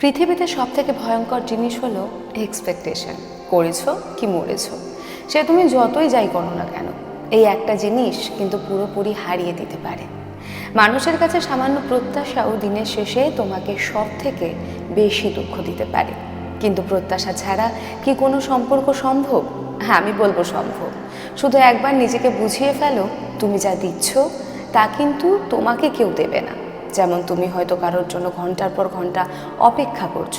পৃথিবীতে সব থেকে ভয়ঙ্কর জিনিস হলো এক্সপেকটেশন করেছ কি মরেছো? সে তুমি যতই যাই করো না কেন, এই একটা জিনিস কিন্তু পুরোপুরি হারিয়ে দিতে পারে। মানুষের কাছে সামান্য প্রত্যাশাও দিনের শেষে তোমাকে সব থেকে বেশি দুঃখ দিতে পারে। কিন্তু প্রত্যাশা ছাড়া কি কোনো সম্পর্ক সম্ভব? হ্যাঁ আমি বলব সম্ভব। শুধু একবার নিজেকে বুঝিয়ে ফেলো, তুমি যা দিচ্ছ তা কিন্তু তোমাকে কেউ দেবে না। যেমন তুমি হয়তো কারোর জন্য ঘণ্টার পর ঘণ্টা অপেক্ষা করছ।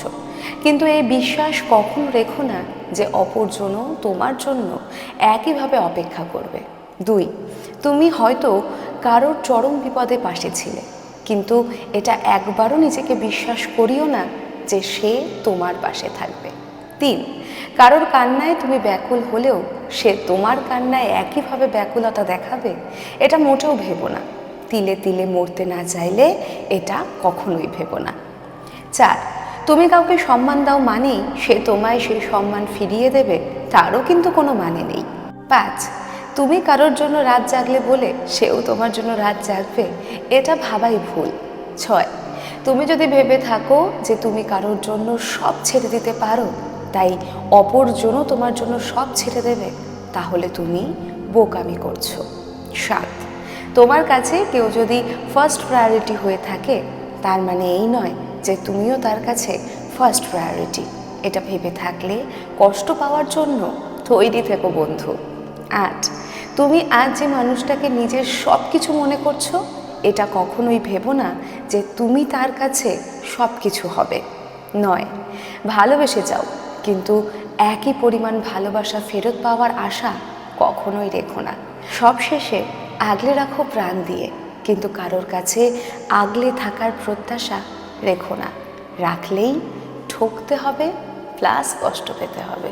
কিন্তু এই বিশ্বাস কখন রেখো না যে অপরজনও তোমার জন্য একইভাবে অপেক্ষা করবে। দুই, তুমি হয়তো কারোর চরম বিপদে পাশে ছিলে, কিন্তু এটা একবারও নিজেকে বিশ্বাস করিও না যে সে তোমার পাশে থাকবে। তিন, কারোর কান্নায় তুমি ব্যাকুল হলেও সে তোমার কান্নায় একইভাবে ব্যাকুলতা দেখাবে, এটা মোটেও ভেবো না। তিলে তিলে মরতে না চাইলে এটা কখনোই ভেবো না। চার, তুমি কাউকে সম্মান দাও মানেই সে তোমায় সেই সম্মান ফিরিয়ে দেবে, তারও কিন্তু কোনো মানে নেই। পাঁচ, তুমি কারোর জন্য রাত জাগলে বলে সেও তোমার জন্য রাত জাগবে, এটা ভাবাই ভুল। ছয়, তুমি যদি ভেবে থাকো যে তুমি কারোর জন্য সব ছেড়ে দিতে পারো, তাই অপরজনও তোমার জন্য সব ছেড়ে দেবে, তাহলে তুমি বোকামি করছ। সাত তোমার কাছে কেউ যদি ফার্স্ট প্রায়োরিটি হয়ে থাকে, তার মানে এই নয় যে তুমিও তার কাছে ফার্স্ট প্রায়োরিটি এটা ভেবে থাকলে কষ্ট পাওয়ার জন্য তৈরি থেকো বন্ধু। আট, তুমি আজ যে মানুষটাকে নিজের সব কিছু মনে করছ, এটা কখনোই ভেবো না যে তুমি তার কাছে সব কিছু হবে। নয়, ভালোবেসে যাও, কিন্তু একই পরিমাণ ভালোবাসা ফেরত পাওয়ার আশা কখনোই রেখো না। সব শেষে আগলে রাখো প্রাণ দিয়ে, কিন্তু কারোর কাছে আগলে থাকার প্রত্যাশা রেখো না। রাখলেই ঠকতে হবে প্লাস কষ্ট পেতে হবে।